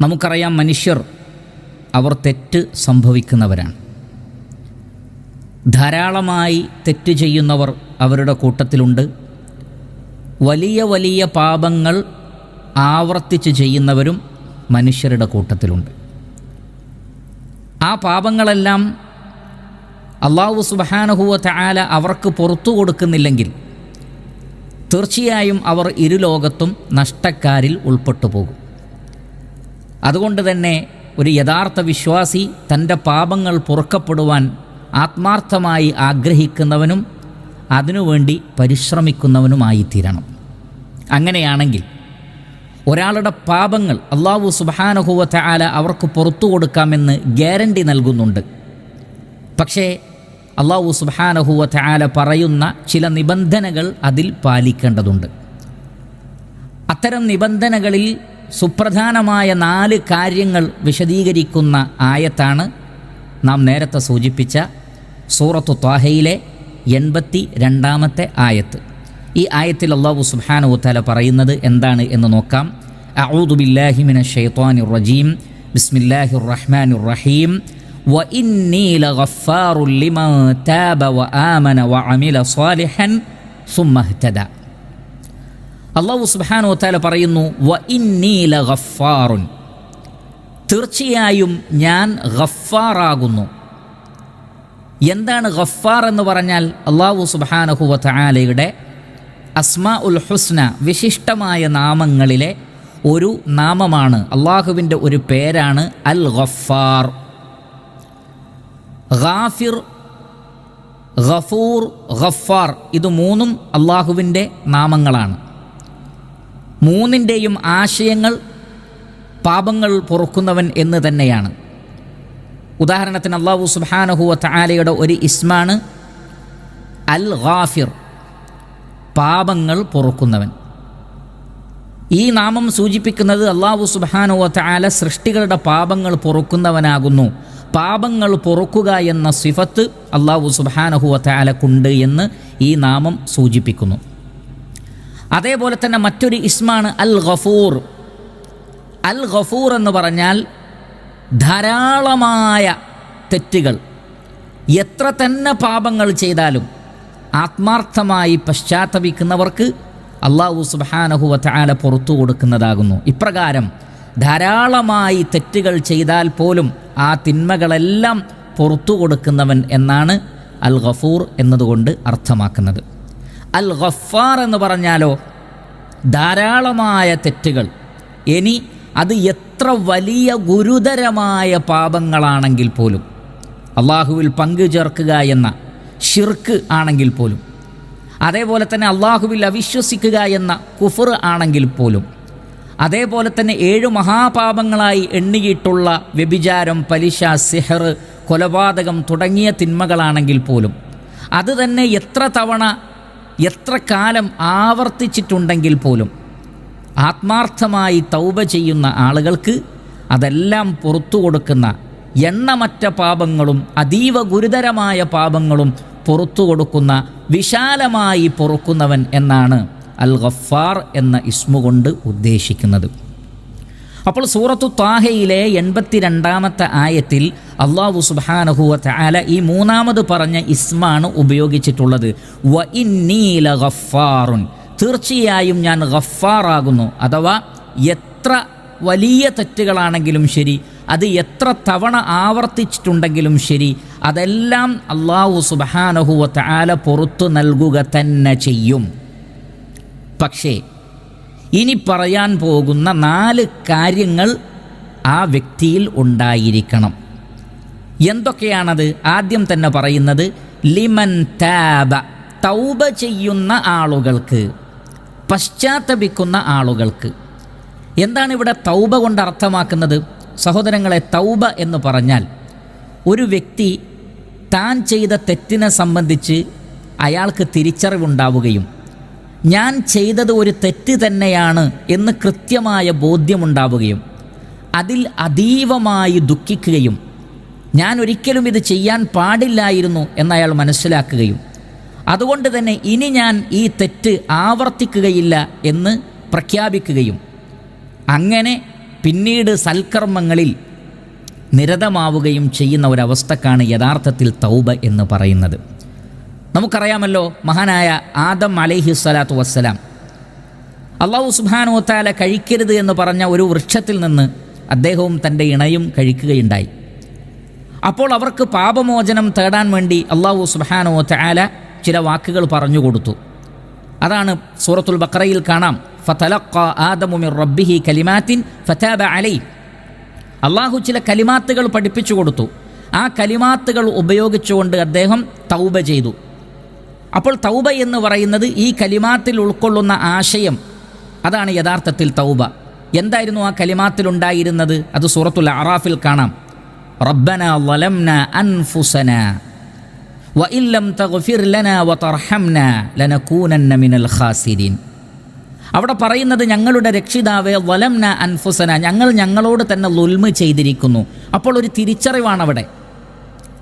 നമുക്കറിയാം മനുഷ്യർ അവർ തെറ്റ് സംഭവിക്കുന്നവരാണ്. ധാരാളമായി തെറ്റ് ചെയ്യുന്നവർ അവരുടെ കൂട്ടത്തിലുണ്ട്. വലിയ വലിയ പാപങ്ങൾ ആവർത്തിച്ച് ചെയ്യുന്നവരും മനുഷ്യരുടെ കൂട്ടത്തിലുണ്ട്. ആ പാപങ്ങളെല്ലാം അള്ളാഹു സുബാനഹുവ തആല അവർക്ക് പുറത്തു കൊടുക്കുന്നില്ലെങ്കിൽ തീർച്ചയായും അവർ ഇരുലോകത്തും നഷ്ടക്കാരിൽ ഉൾപ്പെട്ടു പോകും. അതുകൊണ്ട് തന്നെ ഒരു യഥാർത്ഥ വിശ്വാസി തന്റെ പാപങ്ങൾ പുറക്കപ്പെടുവാൻ ആത്മാർത്ഥമായി ആഗ്രഹിക്കുന്നവനും അതിനുവേണ്ടി പരിശ്രമിക്കുന്നവനുമായിത്തീരണം. അങ്ങനെയാണെങ്കിൽ ഒരാളുടെ പാപങ്ങൾ അള്ളാഹു സുബാനുഹുവത്ത ആല അവർക്ക് പുറത്തു കൊടുക്കാമെന്ന് ഗ്യാരണ്ടി നൽകുന്നുണ്ട്. പക്ഷേ അള്ളാഹു സുബാനഹുവത്ത ആല പറയുന്ന ചില നിബന്ധനകൾ അതിൽ പാലിക്കേണ്ടതുണ്ട്. അത്തരം നിബന്ധനകളിൽ സുപ്രധാനമായ നാല് കാര്യങ്ങൾ വിശദീകരിക്കുന്ന ആയത്താണ് നാം നേരത്തെ സൂചിപ്പിച്ച സൂറത്തു ത്വാഹയിലെ എൺപത്തി രണ്ടാമത്തെ ആയത്ത് ഈ ആയത്തിൽ അള്ളാഹു സുബ്ഹാനഹു തആല പറയുന്നത് എന്താണ് എന്ന് നോക്കാം അഊദു ബില്ലാഹി മിനശ് ശൈത്വാനിർ റജീം ബിസ്മില്ലാഹിർ റഹ്മാനിർ റഹീം وإني لغفار لمن تاب وآمن وعمل صالحا ثم اهتدى അള്ളാഹു സുബ്ഹാനഹു തആല പറയുന്നു വ ഇന്നി ലഗഫാറുൻ തീർച്ചയായും ഞാൻ ഗഫാറാകുന്നു എന്താണ് ഗഫാർ എന്ന് പറഞ്ഞാൽ? അള്ളാഹു സുബാനഹുവ തആലയുടെ അസ്മാ ഉൽ ഹുസ്ന വിശിഷ്ടമായ നാമങ്ങളിലെ ഒരു നാമമാണ്. അള്ളാഹുവിന്റെ ഒരു പേരാണ് അൽ ഗഫാർ ഗാഫിർ ഗഫൂർ ഗഫാർ ഇത് മൂന്നും അള്ളാഹുവിന്റെ നാമങ്ങളാണ്. മൂന്നിന്റെയും ആശയങ്ങൾ പാപങ്ങൾ പൊറുക്കുന്നവൻ എന്ന് തന്നെയാണ്. ഉദാഹരണത്തിന് അള്ളാഹു സുബാനഹുവ തആലയുടെ ഒരു ഇസ്മാണ് അൽ ഗാഫിർ പാപങ്ങൾ പൊറുക്കുന്നവൻ. ഈ നാമം സൂചിപ്പിക്കുന്നത് അള്ളാഹു സുബാനുവ തആല സൃഷ്ടികളുടെ പാപങ്ങൾ പൊറുക്കുന്നവനാകുന്നു. പാപങ്ങൾ പൊറുക്കുക എന്ന സിഫത്ത് അള്ളാഹു സുബാനഹുവ താലക്കുണ്ട് എന്ന് ഈ നാമം സൂചിപ്പിക്കുന്നു. അതേപോലെ തന്നെ മറ്റൊരു ഇസ്മാണ് അൽ ഗഫൂർ അൽ ഗഫൂർ എന്ന് പറഞ്ഞാൽ ധാരാളമായ തെറ്റുകൾ. എത്ര തന്നെ പാപങ്ങൾ ചെയ്താലും ആത്മാർത്ഥമായി പശ്ചാത്തപിക്കുന്നവർക്ക് അള്ളാഹു സുബാനഹു തആല പുറത്തു കൊടുക്കുന്നതാകുന്നു. ഇപ്രകാരം ധാരാളമായി തെറ്റുകൾ ചെയ്താൽ പോലും ആ തിന്മകളെല്ലാം പുറത്തു കൊടുക്കുന്നവൻ എന്നാണ് അൽ ഗഫൂർ എന്നതുകൊണ്ട് അർത്ഥമാക്കുന്നത്. അൽ ഗഫാർ എന്ന് പറഞ്ഞാലോ ധാരാളമായ തെറ്റുകൾ. ഇനി അത് എത്ര വലിയ ഗുരുതരമായ പാപങ്ങളാണെങ്കിൽ പോലും അള്ളാഹുവിൽ പങ്കു ചേർക്കുക എന്ന ഷിർക്ക് ആണെങ്കിൽ പോലും അതേപോലെ തന്നെ അള്ളാഹുവിൽ അവിശ്വസിക്കുക എന്ന കുഫർ ആണെങ്കിൽ പോലും അതേപോലെ തന്നെ ഏഴ് മഹാപാപങ്ങളായി എണ്ണിയിട്ടുള്ള വ്യഭിചാരം പലിശ സിഹർ കൊലപാതകം തുടങ്ങിയ തിന്മകളാണെങ്കിൽ പോലും അത് തന്നെ എത്ര തവണ എത്ര കാലം ആവർത്തിച്ചിട്ടുണ്ടെങ്കിൽ പോലും ആത്മാർത്ഥമായി തൗബ ചെയ്യുന്ന ആളുകൾക്ക് അതെല്ലാം പുറത്തു കൊടുക്കുന്ന എണ്ണമറ്റ പാപങ്ങളും അതീവ ഗുരുതരമായ പാപങ്ങളും പുറത്തു കൊടുക്കുന്ന വിശാലമായി പൊറുക്കുന്നവൻ എന്നാണ് അൽ ഗഫാർ എന്ന ഇസ്മുകൊണ്ട് ഉദ്ദേശിക്കുന്നത്. അപ്പോൾ സൂറത്തു താഹയിലെ എൺപത്തിരണ്ടാമത്തെ ആയത്തിൽ അള്ളാഹു സുബാനഹുവ തആല ഈ മൂന്നാമത് പറഞ്ഞ ഇസ്മാണ് ഉപയോഗിച്ചിട്ടുള്ളത്. വ ഇന്നീല ഗഫാറുൻ തീർച്ചയായും ഞാൻ ഗഫാറാകുന്നു. അഥവാ എത്ര വലിയ തെറ്റുകളാണെങ്കിലും ശരി അത് എത്ര തവണ ആവർത്തിച്ചിട്ടുണ്ടെങ്കിലും ശരി അതെല്ലാം അള്ളാഹു സുബാനഹുവ തആല പുറത്തു നൽകുക തന്നെ ചെയ്യും. പക്ഷേ ഇനി പറയാൻ പോകുന്ന നാല് കാര്യങ്ങൾ ആ വ്യക്തിയിൽ ഉണ്ടായിരിക്കണം. എന്തൊക്കെയാണത്? ആദ്യം തന്നെ പറയുന്നത് ലിമൻ താബ തൗബ ചെയ്യുന്ന ആളുകൾക്ക് പശ്ചാത്തപിക്കുന്ന ആളുകൾക്ക്. എന്താണ് ഇവിടെ തൗബ കൊണ്ട് അർത്ഥമാക്കുന്നത്? സഹോദരങ്ങളെ തൗബ എന്ന് പറഞ്ഞാൽ ഒരു വ്യക്തി താൻ ചെയ്ത തെറ്റിനെ സംബന്ധിച്ച് അയാൾക്ക് തിരിച്ചറിവുണ്ടാവുകയും ഞാൻ ചെയ്തത് ഒരു തെറ്റ് തന്നെയാണ് എന്ന് കൃത്യമായ ബോധ്യമുണ്ടാവുകയും അതിൽ അതീവമായി ദുഃഖിക്കുകയും ഞാൻ ഒരിക്കലും ഇത് ചെയ്യാൻ പാടില്ലായിരുന്നു എന്നയാൾ മനസ്സിലാക്കുകയും അതുകൊണ്ട് തന്നെ ഇനി ഞാൻ ഈ തെറ്റ് ആവർത്തിക്കുകയില്ല എന്ന് പ്രഖ്യാപിക്കുകയും അങ്ങനെ പിന്നീട് സൽക്കർമ്മങ്ങളിൽ നിരതമാവുകയും ചെയ്യുന്ന ഒരവസ്ഥക്കാണ് യഥാർത്ഥത്തിൽ തൗബ എന്ന് പറയുന്നത്. നമുക്കറിയാമല്ലോ മഹാനായ ആദം അലൈഹി സ്വലാത്തു വസ്സലാം. അള്ളാഹു സുബാനോത്താല കഴിക്കരുത് എന്ന് പറഞ്ഞ ഒരു വൃക്ഷത്തിൽ നിന്ന് അദ്ദേഹവും തന്റെ ഇണയും കഴിക്കുകയുണ്ടായി. അപ്പോൾ അവർക്ക് പാപമോചനം തേടാൻ വേണ്ടി അള്ളാഹു സുബാനോത്താല ചില വാക്കുകൾ പറഞ്ഞു കൊടുത്തു. അതാണ് സൂറത്തുൽ ബക്രയിൽ കാണാം ഫതലഖ ആദമു മിർ റബ്ബിഹി കലിമാത്തിൻ ഫതാബ അലൈ അള്ളാഹു ചില കലിമാത്തുകൾ പഠിപ്പിച്ചു കൊടുത്തു. ആ കലിമാത്തുകൾ ഉപയോഗിച്ചുകൊണ്ട് അദ്ദേഹം തൗബ ചെയ്തു. അപ്പോൾ തൗബ എന്ന് പറയുന്നത് ഈ കലിമാത്തിൽ ഉൾക്കൊള്ളുന്ന ആശയം. അതാണ് യഥാർത്ഥത്തിൽ തൗബ. എന്തായിരുന്നു ആ കലിമാത്തിൽ ഉണ്ടായിരുന്നത്? അത് സൂറത്തുൽ അറാഫിൽ കാണാം. റബ്ബന വലംന അൻഫുസന. വഇല്ലം തഗ്ഫിർ ലന വതർഹംന ലനകൂനന്ന മിനൽ ഖാസിരീൻ. അവിടെ പറയുന്നത് ഞങ്ങളുടെ രക്ഷിതാവെ വലംന അൻഫുസന. ഞങ്ങൾ ഞങ്ങളോട് തന്നെ ലുൽമ് ചെയ്തിരിക്കുന്നു. അപ്പോൾ ഒരു തിരിച്ചറിവാണ് അവിടെ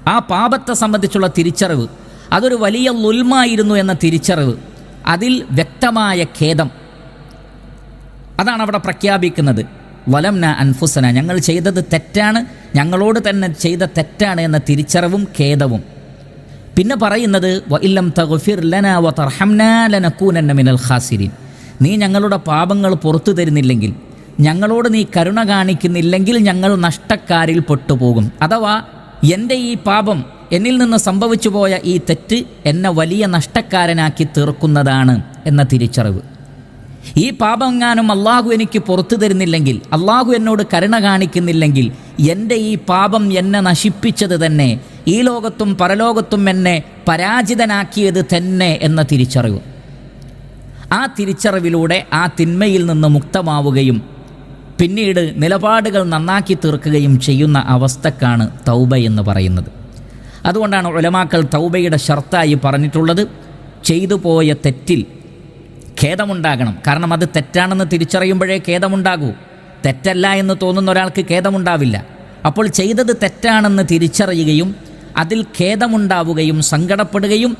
ആ പാപത്തെ സംബന്ധിച്ചുള്ള തിരിച്ചറിവ്. അതൊരു വലിയ ലുൽമായിരുന്നു എന്ന തിരിച്ചറിവ് അതിൽ വ്യക്തമായ ഖേദം. അതാണ് അവിടെ പ്രഖ്യാപിക്കുന്നത്. വലംന അൻഫുസന ഞങ്ങൾ ചെയ്തത് തെറ്റാണ് ഞങ്ങളോട് തന്നെ ചെയ്ത തെറ്റാണ് എന്ന തിരിച്ചറിവും ഖേദവും. പിന്നെ പറയുന്നത് വ ഇല്ലം ലന വ തർഹംനാ മിനൽ ഖാസിരീൻ. നീ ഞങ്ങളുടെ പാപങ്ങൾ പുറത്തു തരുന്നില്ലെങ്കിൽ ഞങ്ങളോട് നീ കരുണ കാണിക്കുന്നില്ലെങ്കിൽ ഞങ്ങൾ നഷ്ടക്കാരിൽ പെട്ടുപോകും. അഥവാ എന്റെ ഈ പാപം എന്നിൽ നിന്ന് സംഭവിച്ചു പോയ ഈ തെറ്റ് എന്നെ വലിയ നഷ്ടക്കാരനാക്കി തീർക്കുന്നതാണ് എന്ന തിരിച്ചറിവ്. ഈ പാപങ്ങാനും അള്ളാഹു എനിക്ക് പുറത്തു തരുന്നില്ലെങ്കിൽ അള്ളാഹു എന്നോട് കരുണ കാണിക്കുന്നില്ലെങ്കിൽ എന്റെ ഈ പാപം എന്നെ നശിപ്പിച്ചത് തന്നെ ഈ ലോകത്തും പരലോകത്തും എന്നെ പരാജിതനാക്കിയത് തന്നെ എന്ന തിരിച്ചറിവ്. ആ തിരിച്ചറിവിലൂടെ ആ തിന്മയിൽ നിന്ന് മുക്തമാവുകയും പിന്നീട് നിലപാടുകൾ നന്നാക്കി തീർക്കുകയും ചെയ്യുന്ന അവസ്ഥക്കാണ് തൗബ എന്ന് പറയുന്നത്. അതുകൊണ്ടാണ് ഉലമാക്കൾ തൗബയുടെ ഷർത്തായി പറഞ്ഞിട്ടുള്ളത് ചെയ്തു പോയ തെറ്റിൽ ഖേദമുണ്ടാകണം. കാരണം അത് തെറ്റാണെന്ന് തിരിച്ചറിയുമ്പോഴേ ഖേദമുണ്ടാകൂ. തെറ്റല്ല എന്ന് തോന്നുന്ന ഒരാൾക്ക് ഖേദമുണ്ടാവില്ല. അപ്പോൾ ചെയ്തത് തെറ്റാണെന്ന് തിരിച്ചറിയുകയും അതിൽ ഖേദമുണ്ടാവുകയും സങ്കടപ്പെടുകയും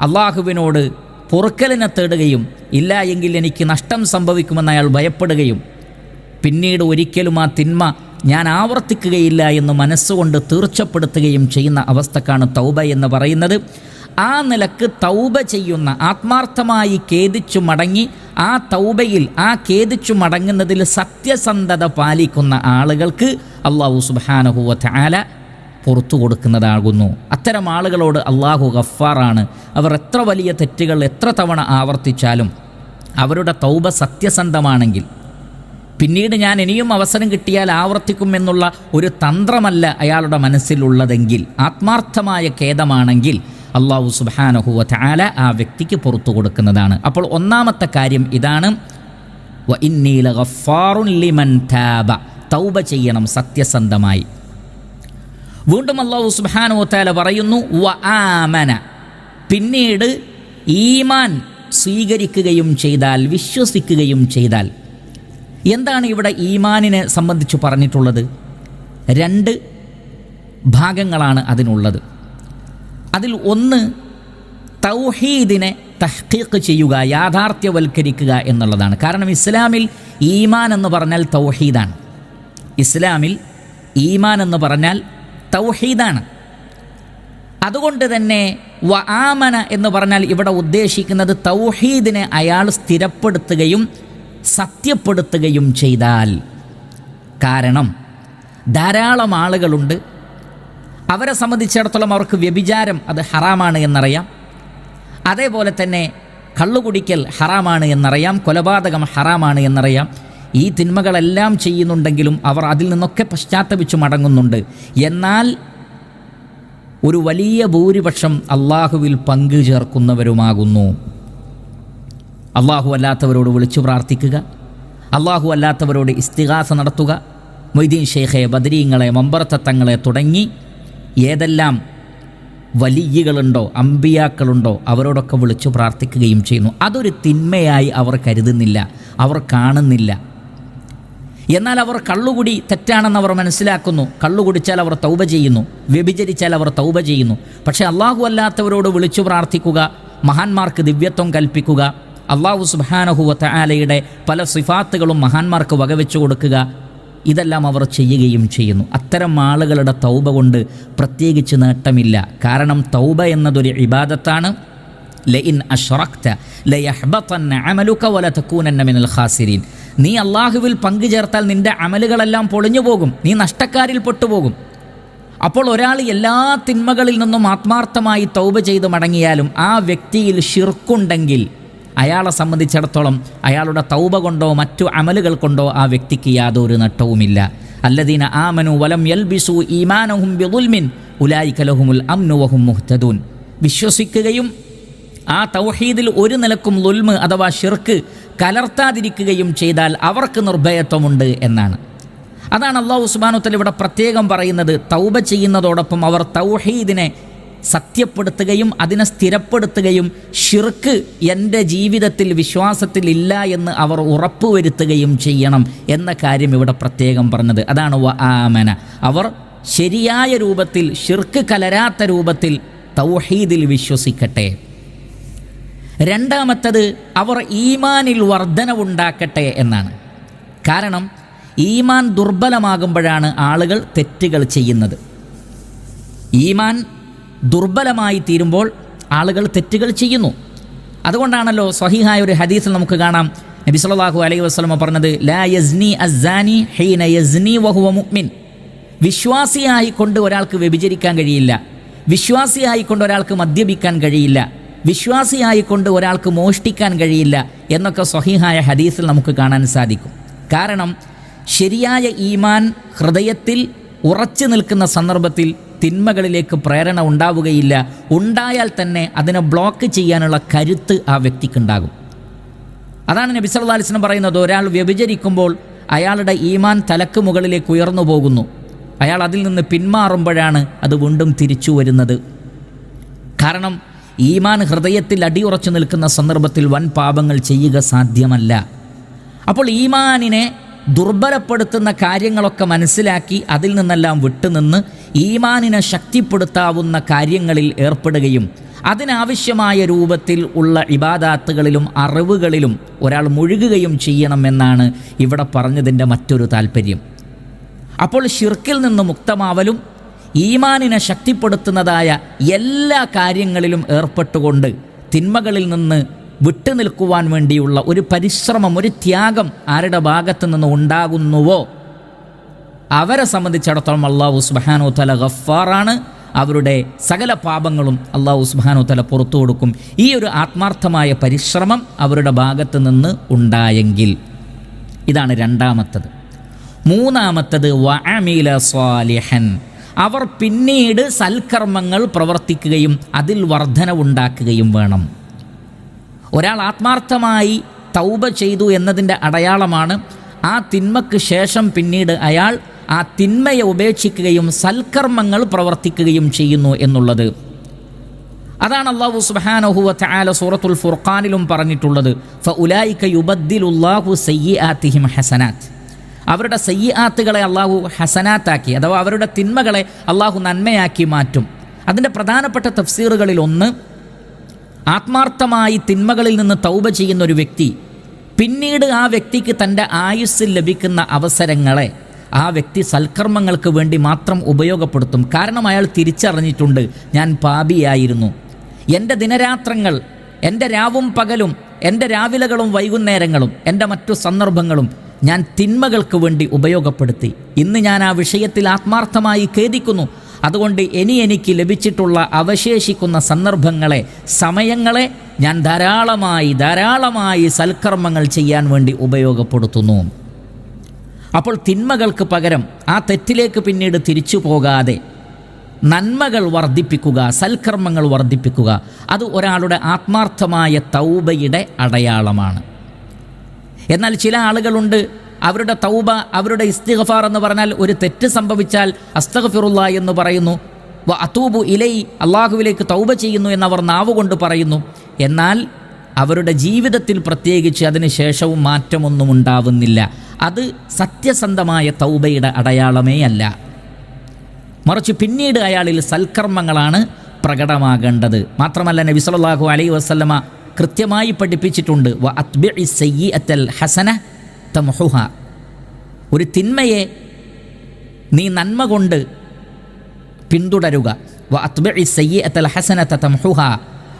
അള്ളാഹുവിനോട് പൊറുക്കലിനെ തേടുകയും ഇല്ല എങ്കിൽ എനിക്ക് നഷ്ടം സംഭവിക്കുമെന്ന് അയാൾ ഭയപ്പെടുകയും. പിന്നീട് ഒരിക്കലും ആ തിന്മ ഞാൻ ആവർത്തിക്കുകയില്ല എന്ന് മനസ്സുകൊണ്ട് തീർച്ചപ്പെടുത്തുകയും ചെയ്യുന്ന അവസ്ഥക്കാണ് തൗബ എന്ന് പറയുന്നത്. ആ നിലയ്ക്ക് തൗബ ചെയ്യുന്ന ആത്മാർത്ഥമായി ഖേദിച്ചു മടങ്ങി ആ തൗബയിൽ ആ ഖേദിച്ചു മടങ്ങുന്നതിൽ സത്യസന്ധത പാലിക്കുന്ന ആളുകൾക്ക് അള്ളാഹു സുബാനഹുവ ആല പുറത്തു കൊടുക്കുന്നതാകുന്നു. അത്തരം ആളുകളോട് അള്ളാഹു ഗഫാറാണ് അവർ എത്ര വലിയ തെറ്റുകൾ എത്ര തവണ ആവർത്തിച്ചാലും അവരുടെ തൗബ സത്യസന്ധമാണെങ്കിൽ പിന്നീട് ഞാൻ ഇനിയും അവസരം കിട്ടിയാൽ ആവർത്തിക്കും എന്നുള്ള ഒരു തന്ത്രമല്ല അയാളുടെ മനസ്സിലുള്ളതെങ്കിൽ ആത്മാർത്ഥമായ ഖേദമാണെങ്കിൽ അള്ളാഹു സുബാനഹുവ ആല ആ വ്യക്തിക്ക് പുറത്തു കൊടുക്കുന്നതാണ്. അപ്പോൾ ഒന്നാമത്തെ കാര്യം ഇതാണ്. തൗബ. ചെയ്യണം സത്യസന്ധമായി. വീണ്ടും അള്ളാഹു സുബാനു താല പറയുന്നു വ ആമന. പിന്നീട് ഈമാൻ സ്വീകരിക്കുകയും ചെയ്താൽ വിശ്വസിക്കുകയും ചെയ്താൽ. എന്താണ് ഇവിടെ ഈമാനിനെ സംബന്ധിച്ച് പറഞ്ഞിട്ടുള്ളത്? രണ്ട് ഭാഗങ്ങളാണ് അതിനുള്ളത്. അതിൽ ഒന്ന് തൗഹീദിനെ തഹ്ഖീഖ് ചെയ്യുക യാഥാർത്ഥ്യവൽക്കരിക്കുക എന്നുള്ളതാണ്. കാരണം ഇസ്ലാമിൽ ഈമാൻ എന്ന് പറഞ്ഞാൽ തൗഹീദാണ്. ഇസ്ലാമിൽ ഈമാൻ എന്ന് പറഞ്ഞാൽ തൗഹീദാണ്. അതുകൊണ്ട് തന്നെ വ ആമന എന്ന് പറഞ്ഞാൽ ഇവിടെ ഉദ്ദേശിക്കുന്നത് തൗഹീദിനെ അയാൾ സ്ഥിരപ്പെടുത്തുകയും സത്യപ്പെടുത്തുകയും ചെയ്താൽ. കാരണം ധാരാളം ആളുകളുണ്ട്. അവരെ സംബന്ധിച്ചിടത്തോളം അവർക്ക് വ്യഭിചാരം അത് ഹറാമാണ് എന്നറിയാം. അതേപോലെ തന്നെ കള്ളുകുടിക്കൽ ഹറാമാണ് എന്നറിയാം. കൊലപാതകം ഹറാമാണ് എന്നറിയാം. ഈ തിന്മകളെല്ലാം ചെയ്യുന്നുണ്ടെങ്കിലും അവർ അതിൽ നിന്നൊക്കെ പശ്ചാത്തപിച്ചു മടങ്ങുന്നുണ്ട്. എന്നാൽ ഒരു വലിയ ഭൂരിപക്ഷം അള്ളാഹുവിൽ പങ്കു ചേർക്കുന്നവരുമാകുന്നു. അള്ളാഹു അല്ലാത്തവരോട് വിളിച്ചു പ്രാർത്ഥിക്കുക. അള്ളാഹു അല്ലാത്തവരോട് ഇസ്തിഹാസ നടത്തുക. മൊയ്തീൻ ഷെയ്ഖെ ബദരീങ്ങളെ മമ്പറത്തത്തങ്ങളെ തുടങ്ങി ഏതെല്ലാം വലിയകളുണ്ടോ അമ്പിയാക്കളുണ്ടോ അവരോടൊക്കെ വിളിച്ചു പ്രാർത്ഥിക്കുകയും ചെയ്യുന്നു. അതൊരു തിന്മയായി അവർ കരുതുന്നില്ല അവർ കാണുന്നില്ല. എന്നാൽ അവർ കള്ളുകുടി തെറ്റാണെന്ന് അവർ മനസ്സിലാക്കുന്നു. കള്ളുകുടിച്ചാൽ അവർ തൗബ ചെയ്യുന്നു വ്യഭിചരിച്ചാൽ അവർ തൗബ ചെയ്യുന്നു. പക്ഷേ അള്ളാഹു അല്ലാത്തവരോട് വിളിച്ചു പ്രാർത്ഥിക്കുക മഹാന്മാർക്ക് ദിവ്യത്വം കൽപ്പിക്കുക അള്ളാഹു സുബാനഹുവത്ത ആലയുടെ പല സിഫാത്തുകളും മഹാന്മാർക്ക് വകവെച്ചു കൊടുക്കുക. ഇതെല്ലാം അവർ ചെയ്യുകയും ചെയ്യുന്നു. അത്തരം ആളുകളുടെ തൗബ കൊണ്ട് പ്രത്യേകിച്ച് നേട്ടമില്ല. കാരണം തൗബ എന്നതൊരു ഇബാദത്താണ്. ലഇൻ അഷ്റക്ത ലയഹ്ബത്തന്ന അമലുക വല തക്കൂനന്ന മിനൽ ഖാസിരീൻ. നീ അള്ളാഹുവിൽ പങ്കു ചേർത്താൽ നിന്റെ അമലുകളെല്ലാം പൊളിഞ്ഞു പോകും. നീ നഷ്ടക്കാരിൽ പെട്ടുപോകും അപ്പോൾ ഒരാൾ എല്ലാ തിന്മകളിൽ നിന്നും ആത്മാർത്ഥമായി തൗബ ചെയ്ത് മടങ്ങിയാലും ആ വ്യക്തിയിൽ ഷിർക്കുണ്ടെങ്കിൽ അയാളെ സംബന്ധിച്ചിടത്തോളം അയാളുടെ തൗബ കൊണ്ടോ മറ്റു അമലുകൾ കൊണ്ടോ ആ വ്യക്തിക്ക് യാതൊരു നട്ടവുമില്ല. അല്ലദീന ആമനു വലം യൽബിസു ഈമാനഹും ബിദുൽമിൻ ഉലായിക്കലഹുമുൽ അംനുവഹും മുഹ്തദൂൻ. വിശ്വസിക്കുകയും ആ തൗഹീദിൽ ഒരു നിലക്കും ലുൽമ് അഥവാ ഷിർക്ക് കലർത്താതിരിക്കുകയും ചെയ്താൽ അവർക്ക് നിർഭയത്വമുണ്ട് എന്നാണ്. അതാണ് അള്ളാഹു ഉസ്മാനുത്തൽ ഇവിടെ പ്രത്യേകം പറയുന്നത്. തൗബ ചെയ്യുന്നതോടൊപ്പം അവർ തൗഹീദിനെ സത്യപ്പെടുത്തുകയും അതിനെ സ്ഥിരപ്പെടുത്തുകയും ഷിർക്ക് എന്റെ ജീവിതത്തിൽ വിശ്വാസത്തിൽ ഇല്ല എന്ന് അവർ ഉറപ്പുവരുത്തുകയും ചെയ്യണം എന്ന കാര്യം ഇവിടെ പ്രത്യേകം പറഞ്ഞത്. അതാണ് വ ആമന അവർ ശരിയായ രൂപത്തിൽ ഷിർക്ക് കലരാത്ത രൂപത്തിൽ തൗഹീദിൽ വിശ്വസിക്കട്ടെ. രണ്ടാമത്തത് അവർ ഈമാനിൽ വർധനവുണ്ടാക്കട്ടെ എന്നാണ്. കാരണം ഈമാൻ ദുർബലമാകുമ്പോഴാണ് ആളുകൾ തെറ്റുകൾ ചെയ്യുന്നത്. ഈമാൻ ദുർബലമായി തീരുമ്പോൾ ആളുകൾ തെറ്റുകൾ ചെയ്യുന്നു. അതുകൊണ്ടാണല്ലോ സ്വഹിഹായ ഒരു ഹദീസിൽ നമുക്ക് കാണാം. നബി സല്ലല്ലാഹു അലൈഹി വസല്ലമ പറഞ്ഞത് ലാ യസ്നി അസ്സാനി ഹീന യസ്നി വഹുവ മുഅ്മിൻ. വിശ്വാസിയായിക്കൊണ്ട് ഒരാൾക്ക് വ്യഭിചരിക്കാൻ കഴിയില്ല. വിശ്വാസിയായി കൊണ്ട് ഒരാൾക്ക് മദ്യപിക്കാൻ കഴിയില്ല. വിശ്വാസിയായി കൊണ്ട് ഒരാൾക്ക് മോഷ്ടിക്കാൻ കഴിയില്ല എന്നൊക്കെ സ്വഹിഹായ ഹദീസിൽ നമുക്ക് കാണാൻ സാധിക്കും. കാരണം ശരിയായ ഈമാൻ ഹൃദയത്തിൽ ഉറച്ചു നിൽക്കുന്ന സന്ദർഭത്തിൽ തിന്മകളിലേക്ക് പ്രേരണ ഉണ്ടാവുകയില്ല. ഉണ്ടായാൽ തന്നെ അതിനെ ബ്ലോക്ക് ചെയ്യാനുള്ള കരുത്ത് ആ വ്യക്തിക്കുണ്ടാകും. അതാണ് നബി സല്ലല്ലാഹു അലൈഹി പറയുന്നത്. ഒരാൾ വ്യഭിചരിക്കുമ്പോൾ അയാളുടെ ഈമാൻ തലക്ക് മുകളിലേക്ക് ഉയർന്നു പോകുന്നു. അയാൾ അതിൽ നിന്ന് പിന്മാറുമ്പോഴാണ് അത് വീണ്ടും തിരിച്ചു വരുന്നത്. കാരണം ഈമാൻ ഹൃദയത്തിൽ അടിയുറച്ചു നിൽക്കുന്ന സന്ദർഭത്തിൽ വൻ പാപങ്ങൾ ചെയ്യുക സാധ്യമല്ല. അപ്പോൾ ഈമാനിനെ ദുർബലപ്പെടുത്തുന്ന കാര്യങ്ങളൊക്കെ മനസ്സിലാക്കി അതിൽ നിന്നെല്ലാം വിട്ടുനിന്ന് ഈമാനിനെ ശക്തിപ്പെടുത്താവുന്ന കാര്യങ്ങളിൽ ഏർപ്പെടുകയും അതിനാവശ്യമായ രൂപത്തിൽ ഉള്ള ഇബാദാത്തുകളിലും അറിവുകളിലും ഒരാൾ മുഴുകുകയും ചെയ്യണമെന്നാണ് ഇവിടെ പറഞ്ഞതിന്റെ മറ്റൊരു താല്പര്യം അപ്പോൾ ഷിർക്കിൽ നിന്ന് മുക്തമാവലും ഈമാനിനെ ശക്തിപ്പെടുത്തുന്നതായ എല്ലാ കാര്യങ്ങളിലും ഏർപ്പെട്ടുകൊണ്ട് തിന്മകളിൽ നിന്ന് വിട്ടുനിൽക്കുവാൻ വേണ്ടിയുള്ള ഒരു പരിശ്രമം ഒരു ത്യാഗം ആരുടെ ഭാഗത്തു നിന്ന് ഉണ്ടാകുന്നുവോ അവരെ സംബന്ധിച്ചിടത്തോളം അള്ളാഹു സുബാനു തല ഗഫാറാണ് അവരുടെ സകല പാപങ്ങളും അള്ളാഹു സുബാനു തല പുറത്തു കൊടുക്കും. ഈ ഒരു ആത്മാർത്ഥമായ പരിശ്രമം അവരുടെ ഭാഗത്ത് നിന്ന് ഉണ്ടായെങ്കിൽ. ഇതാണ് രണ്ടാമത്തത്. മൂന്നാമത്തത് വഅമീല സ്വാലിഹൻ. അവർ പിന്നീട് സൽക്കർമ്മങ്ങൾ പ്രവർത്തിക്കുകയും അതിൽ വർധനവുണ്ടാക്കുകയും വേണം. ഒരാൾ ആത്മാർത്ഥമായി തൗബ ചെയ്തു എന്നതിന്റെ അടയാളമാണ് ആ തിന്മക്ക് ശേഷം പിന്നീട് അയാൾ ആ തിന്മയെ ഉപേക്ഷിക്കുകയും സൽക്കർമ്മങ്ങൾ പ്രവർത്തിക്കുകയും ചെയ്യുന്നു എന്നുള്ളത്. അതാണ് അള്ളാഹു സുബ്ഹാനഹു തആല സൂറത്തുൽ ഫുർഖാനിലും പറഞ്ഞിട്ടുള്ളത്. ഫ ഉലായിക യുബദ്ദിലുല്ലാഹു സയ്യിആത്തിഹിം ഹസനാത്ത്. അവരുടെ സയ്യാത്തുകളെ അള്ളാഹു ഹസനാത്താക്കി അഥവാ അവരുടെ തിന്മകളെ അള്ളാഹു നന്മയാക്കി മാറ്റും. അതിന്റെ പ്രധാനപ്പെട്ട തഫ്സീറുകളിൽ ഒന്ന് ആത്മാർത്ഥമായി തിന്മകളിൽ നിന്ന് തൗബ ചെയ്യുന്ന ഒരു വ്യക്തി പിന്നീട് ആ വ്യക്തിക്ക് തന്റെ ആയുസ്സിൽ ലഭിക്കുന്ന അവസരങ്ങളെ ആ വ്യക്തി സൽക്കർമ്മങ്ങൾക്ക് വേണ്ടി മാത്രം ഉപയോഗപ്പെടുത്തും. കാരണം അയാൾ തിരിച്ചറിഞ്ഞിട്ടുണ്ട് ഞാൻ പാപിയായിരുന്നു. എന്റെ ദിനരാത്രങ്ങൾ എന്റെ രാവും പകലും എന്റെ രാവിലകളും വൈകുന്നേരങ്ങളും എന്റെ മറ്റു സന്ദർഭങ്ങളും ഞാൻ തിന്മകൾക്ക് വേണ്ടി ഉപയോഗപ്പെടുത്തി. ഇന്ന് ഞാൻ ആ വിഷയത്തിൽ ആത്മാർത്ഥമായി ഖേദിക്കുന്നു. അതുകൊണ്ട് ഇനി എനിക്ക് ലഭിച്ചിട്ടുള്ള അവശേഷിക്കുന്ന സന്ദർഭങ്ങളെ സമയങ്ങളെ ഞാൻ ധാരാളമായി ധാരാളമായി സൽക്കർമ്മങ്ങൾ ചെയ്യാൻ വേണ്ടി ഉപയോഗപ്പെടുത്തുന്നു. അപ്പോൾ തിന്മകൾക്ക് പകരം ആ തെറ്റിലേക്ക് പിന്നീട് തിരിച്ചു പോകാതെ നന്മകൾ വർദ്ധിപ്പിക്കുക സൽക്കർമ്മങ്ങൾ വർദ്ധിപ്പിക്കുക അത് ഒരാളുടെ ആത്മാർത്ഥമായ തൗബയുടെ അടയാളമാണ്. എന്നാൽ ചില ആളുകളുണ്ട് അവരുടെ തൗബ അവരുടെ ഇസ്തിഗഫാർ എന്ന് പറഞ്ഞാൽ ഒരു തെറ്റ് സംഭവിച്ചാൽ അസ്തഗഫിറുല്ല എന്ന് പറയുന്നു വ അത്തൂബു ഇലൈ അള്ളാഹുവിലേക്ക് തൗബ ചെയ്യുന്നു എന്നവർ നാവുകൊണ്ട് പറയുന്നു. എന്നാൽ അവരുടെ ജീവിതത്തിൽ പ്രത്യേകിച്ച് അതിന് ശേഷവും മാറ്റമൊന്നും ഉണ്ടാവുന്നില്ല. അത് സത്യസന്ധമായ തൗബയുടെ അടയാളമേ അല്ല. മറിച്ച് പിന്നീട് അയാളിൽ സൽക്കർമ്മങ്ങളാണ് പ്രകടമാകേണ്ടത്. മാത്രമല്ല നബി സല്ലല്ലാഹു അലൈഹി വസല്ലമ കൃത്യമായി പഠിപ്പിച്ചിട്ടുണ്ട് വ അത്ബിഇ സയ്യിഅത്തൽ ഹസന തംഹുഹ. ഒരു തിന്മയെ നീ നന്മ കൊണ്ട് പിന്തുടരുക. വ അത്ബഇ സയ്യിഅത്തൽ ഹസന തംഹുഹ.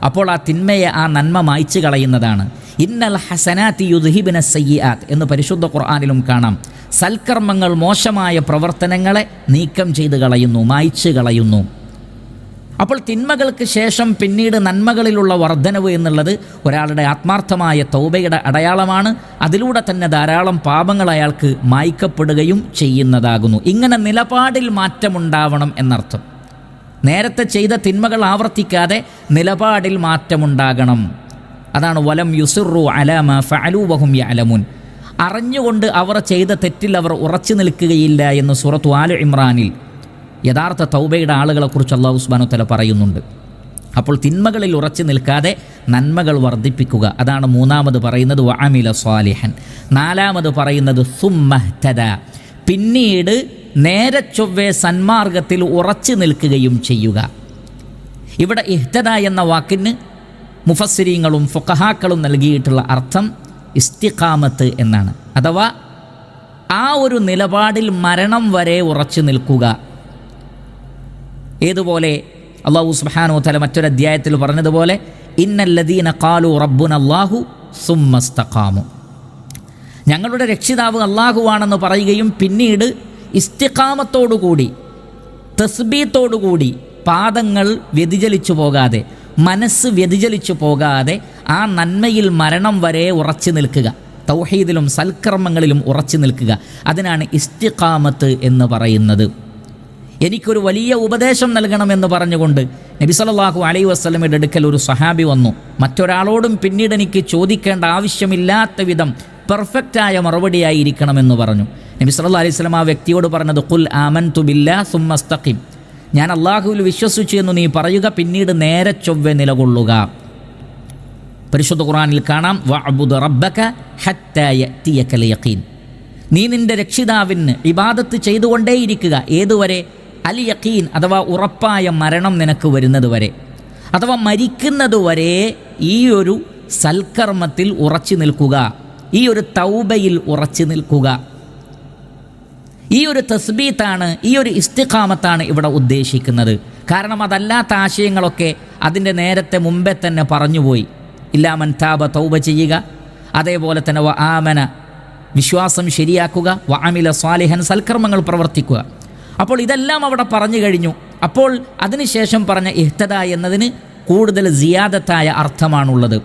അപ്പോൾ ആ തിന്മയെ ആ നന്മ മായ്ച്ചു കളയുന്നതാണ്. ഇന്നൽ ഹസനാത്തി യുദ്ഹിബിന സയ്യാത്ത് എന്ന് പരിശുദ്ധ ഖുർആാനിലും കാണാം. സൽക്കർമ്മങ്ങൾ മോശമായ പ്രവർത്തനങ്ങളെ നീക്കം ചെയ്ത് കളയുന്നു മായ്ച്ചു കളയുന്നു. അപ്പോൾ തിന്മകൾക്ക് ശേഷം പിന്നീട് നന്മകളിലുള്ള വർധനവ് എന്നുള്ളത് ഒരാളുടെ ആത്മാർത്ഥമായ തൗബയുടെ അടയാളമാണ്. അതിലൂടെ തന്നെ ധാരാളം പാപങ്ങൾ അയാൾക്ക് മായ്ക്കപ്പെടുകയും ചെയ്യുന്നതാകുന്നു. ഇങ്ങനെ നിലപാടിൽ മാറ്റമുണ്ടാവണം എന്നർത്ഥം. നേരത്തെ ചെയ്ത തിന്മകൾ ആവർത്തിക്കാതെ നിലപാടിൽ മാറ്റമുണ്ടാകണം. അതാണ് വലം യുസുറു അലാമ ഫഅലൂവഹും അലമുൻ അറിഞ്ഞുകൊണ്ട് അവർ ചെയ്ത തെറ്റിൽ അവർ ഉറച്ചു നിൽക്കുകയില്ല എന്ന് സൂറത്തു ആലു ഇമ്രാനിൽ യഥാർത്ഥ തൗബയുടെ ആളുകളെക്കുറിച്ച് അള്ളാഹു ഉസ്മാനു തല പറയുന്നുണ്ട്. അപ്പോൾ തിന്മകളിൽ ഉറച്ചു നിൽക്കാതെ നന്മകൾ വർദ്ധിപ്പിക്കുക. അതാണ് മൂന്നാമത് പറയുന്നത് വഅമില സ്വാലിഹൻ. നാലാമത് പറയുന്നത് സുമ്മഹ്തദ പിന്നീട് നേരെ ചൊവ്വേ സന്മാർഗത്തിൽ ഉറച്ചു നിൽക്കുകയും ചെയ്യുക. ഇവിടെ ഇഹ്തദ എന്ന വാക്കിന് മുഫസ്സിരീങ്ങളും ഫുഖഹാക്കളും നൽകിയിട്ടുള്ള അർത്ഥം ഇസ്തിഖാമത്ത് എന്നാണ്. അഥവാ ആ ഒരു നിലപാടിൽ മരണം വരെ ഉറച്ചു നിൽക്കുക. ഏതുപോലെ അള്ളാഹു സുബ്ഹാനഹു തല മറ്റൊരു അധ്യായത്തിൽ പറഞ്ഞതുപോലെ ഇന്നല്ലദീന ഖാലു റബ്ബുന അല്ലാഹു സുമ്മസ്തഖാമു ഞങ്ങളുടെ രക്ഷിതാവ് അള്ളാഹുവാണെന്ന് പറയുകയും പിന്നീട് ഇസ്തിഖാമത്തോടുകൂടി തസ്ബീത്തോടുകൂടി പാദങ്ങൾ വ്യതിചലിച്ചു പോകാതെ മനസ്സ് വ്യതിചലിച്ചു പോകാതെ ആ നന്മയിൽ മരണം വരെ ഉറച്ചു നിൽക്കുക. തൗഹീദിലും സൽക്കർമ്മങ്ങളിലും ഉറച്ചു നിൽക്കുക. അതിനാണ് ഇസ്തിഖാമത്ത് എന്ന് പറയുന്നത്. എനിക്കൊരു വലിയ ഉപദേശം നൽകണമെന്ന് പറഞ്ഞുകൊണ്ട് നബി സല്ലല്ലാഹു അലൈഹി വസ്ലമയുടെ അടുക്കൽ ഒരു സഹാബി വന്നു. മറ്റൊരാളോടും പിന്നീട് എനിക്ക് ചോദിക്കേണ്ട ആവശ്യമില്ലാത്ത വിധം പെർഫെക്റ്റായ മറുപടിയായിരിക്കണമെന്ന് പറഞ്ഞു. നബി സല്ലല്ലാഹു അലൈഹി സ്വലം ആ വ്യക്തിയോട് പറഞ്ഞത് കുൽ ആമൻ തുബില്ല സുമ്മസ്തഖിം ഞാൻ അള്ളാഹുവിൽ വിശ്വസിച്ചു എന്ന് നീ പറയുക പിന്നീട് നേരെ ചൊവ്വെ നിലകൊള്ളുക. പരിശുദ്ധ ഖുറാനിൽ കാണാം വഅബുദ് റബ്ബക നീ നിന്റെ രക്ഷിതാവിന് ഇബാദത്ത് ചെയ്തുകൊണ്ടേയിരിക്കുക ഏതുവരെ? അൽ യക്കീൻ അഥവാ ഉറപ്പായ മരണം നിനക്ക് വരുന്നത് വരെ അഥവാ മരിക്കുന്നത് വരെ ഈ ഒരു സൽക്കർമ്മത്തിൽ ഉറച്ചു നിൽക്കുക. ഈ ഒരു തൗബയിൽ ഉറച്ചു നിൽക്കുക. ഈ ഒരു തസ്ബീത്താണ് ഈ ഒരു ഇസ്തിഖാമത്താണ് ഇവിടെ ഉദ്ദേശിക്കുന്നത്. കാരണം അതല്ലാത്ത ആശയങ്ങളൊക്കെ അതിന്റെ നേരത്തെ മുമ്പേ തന്നെ പറഞ്ഞുപോയി. ഇല്ലാമൻ താബ തൗബ ചെയ്യുക അതേപോലെ തന്നെ വ ആമന വിശ്വാസം ശരിയാക്കുക വ അമില സ്വാലിഹൻ സൽക്കർമ്മങ്ങൾ പ്രവർത്തിക്കുക. അപ്പോൾ ഇതെല്ലാം അവിടെ പറഞ്ഞു കഴിഞ്ഞു. അപ്പോൾ അതിനുശേഷം പറഞ്ഞ ഇഹ്തദ എന്നതിന് കൂടുതൽ സിയാദത്തായ അർത്ഥമാണുള്ളത്.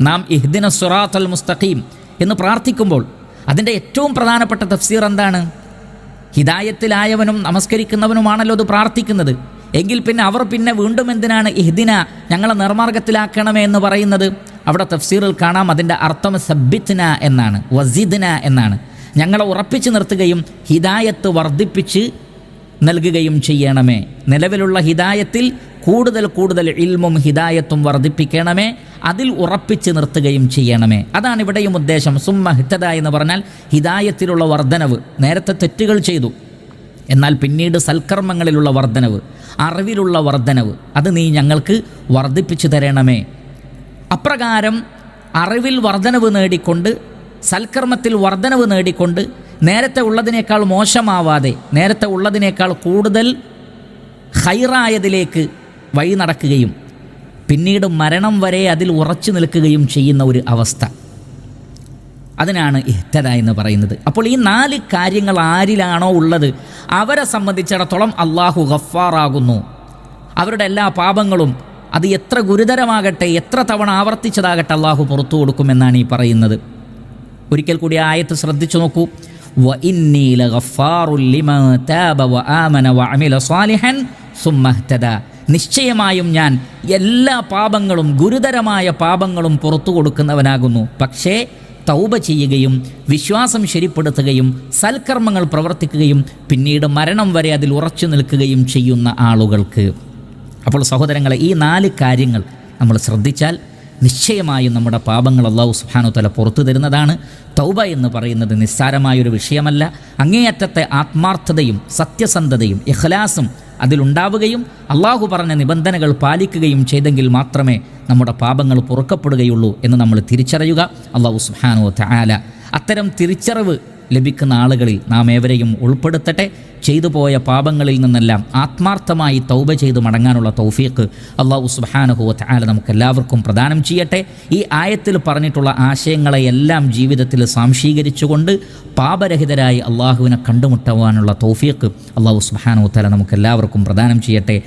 നാം ഇഹ്ദിന സുറാത്തൽ മുസ്തഖീം എന്ന് പ്രാർത്ഥിക്കുമ്പോൾ അതിന്റെ ഏറ്റവും പ്രധാനപ്പെട്ട തഫ്സീർ എന്താണ്? ഹിദായത്തിലായവനും നമസ്കരിക്കുന്നവനുമാണല്ലോ അത് പ്രാർത്ഥിക്കുന്നത്. എങ്കിൽ പിന്നെ അവർ പിന്നെ വീണ്ടും എന്തിനാണ്? ഇഹ്ദിന ഞങ്ങളെ നിർമാർഗത്തിലാക്കണമേ എന്ന് പറയുന്നത്. അവിടെ തഫ്സീറിൽ കാണാം അതിന്റെ അർത്ഥം സബ്ബിത്ന എന്നാണ് വസീദ്ന എന്നാണ്. ഞങ്ങളെ ഉറപ്പിച്ചു നിർത്തുകയും ഹിദായത്ത് വർദ്ധിപ്പിച്ച് നൽകുകയും ചെയ്യണമേ. നിലവിലുള്ള ഹിദായത്തിൽ കൂടുതൽ കൂടുതൽ ഇൽമും ഹിദായത്തും വർദ്ധിപ്പിക്കണമേ. അതിൽ ഉറപ്പിച്ച് നിർത്തുകയും ചെയ്യണമേ. അതാണ് ഇവിടെയും ഉദ്ദേശം. സുമ്മ ഹിത്തത എന്ന് പറഞ്ഞാൽ ഹിദായത്തിലുള്ള വർധനവ്. നേരത്തെ തെറ്റുകൾ ചെയ്തു. എന്നാൽ പിന്നീട് സൽക്കർമ്മങ്ങളിലുള്ള വർധനവ് അറിവിലുള്ള വർധനവ് അത് നീ ഞങ്ങൾക്ക് വർദ്ധിപ്പിച്ചു തരണമേ. അപ്രകാരം അറിവിൽ വർധനവ് നേടിക്കൊണ്ട് സൽക്കർമ്മത്തിൽ വർധനവ് നേടിക്കൊണ്ട് നേരത്തെ ഉള്ളതിനേക്കാൾ മോശമാവാതെ നേരത്തെ ഉള്ളതിനേക്കാൾ കൂടുതൽ ഹൈറായതിലേക്ക് വഴി നടക്കുകയും പിന്നീട് മരണം വരെ അതിൽ ഉറച്ചു നിൽക്കുകയും ചെയ്യുന്ന ഒരു അവസ്ഥ. അതിനാണ് ഇഹ്തദ എന്ന് പറയുന്നത്. അപ്പോൾ ഈ നാല് കാര്യങ്ങൾ ആരിലാണോ ഉള്ളത്? അവരെ സംബന്ധിച്ചിടത്തോളം അള്ളാഹു ഗഫാറാകുന്നു അവരുടെ എല്ലാ പാപങ്ങളും അത് എത്ര ഗുരുതരമാകട്ടെ എത്ര തവണ ആവർത്തിച്ചതാകട്ടെ അള്ളാഹു പുറത്തു കൊടുക്കുമെന്നാണ് ഈ പറയുന്നത്. ഒരിക്കൽ കൂടി ആയത്ത് ശ്രദ്ധിച്ചു നോക്കൂ. നിശ്ചയമായും ഞാൻ എല്ലാ പാപങ്ങളും ഗുരുതരമായ പാപങ്ങളും പുറത്തു കൊടുക്കുന്നവനാകുന്നു. പക്ഷേ തൗബ ചെയ്യുകയും വിശ്വാസം ശരിപ്പെടുത്തുകയും സൽക്കർമ്മങ്ങൾ പ്രവർത്തിക്കുകയും പിന്നീട് മരണം വരെ അതിൽ ഉറച്ചു നിൽക്കുകയും ചെയ്യുന്ന ആളുകൾക്ക്. അപ്പോൾ സഹോദരങ്ങളെ ഈ നാല് കാര്യങ്ങൾ നമ്മൾ ശ്രദ്ധിച്ചാൽ നിശ്ചയമായും നമ്മുടെ പാപങ്ങൾ അള്ളാഹു സുഹാനു തല പുറത്തു തരുന്നതാണ്. തൗബ എന്ന് പറയുന്നത് നിസ്സാരമായൊരു വിഷയമല്ല. അങ്ങേയറ്റത്തെ ആത്മാർത്ഥതയും സത്യസന്ധതയും ഇഖ്ലാസും അതിലുണ്ടാവുകയും അള്ളാഹു പറഞ്ഞ നിബന്ധനകൾ പാലിക്കുകയും ചെയ്തെങ്കിൽ മാത്രമേ നമ്മുടെ പാപങ്ങൾ പൊറുക്കപ്പെടുകയുള്ളൂ എന്ന് നമ്മൾ തിരിച്ചറിയുക. അള്ളാഹു സുഹാനു തആല അത്തരം തിരിച്ചറിവ് ലഭിക്കുന്ന ആളുകളിൽ നാം ഏവരെയും ഉൾപ്പെടുത്തട്ടെ. ചെയ്തു പോയ പാപങ്ങളിൽ നിന്നെല്ലാം ആത്മാർത്ഥമായി തൗബ ചെയ്ത് മടങ്ങാനുള്ള തൗഫീഖ് അള്ളാഹു സുബ്ഹാനഹു ആല നമുക്ക് എല്ലാവർക്കും പ്രദാനം ചെയ്യട്ടെ. ഈ ആയത്തിൽ പറഞ്ഞിട്ടുള്ള ആശയങ്ങളെയെല്ലാം ജീവിതത്തിൽ സാംശീകരിച്ചുകൊണ്ട് പാപരഹിതരായി അള്ളാഹുവിനെ കണ്ടുമുട്ടുവാനുള്ള തൗഫീഖ് അള്ളാഹു സുബാനുഹുത്താല നമുക്ക് എല്ലാവർക്കും പ്രദാനം ചെയ്യട്ടെ.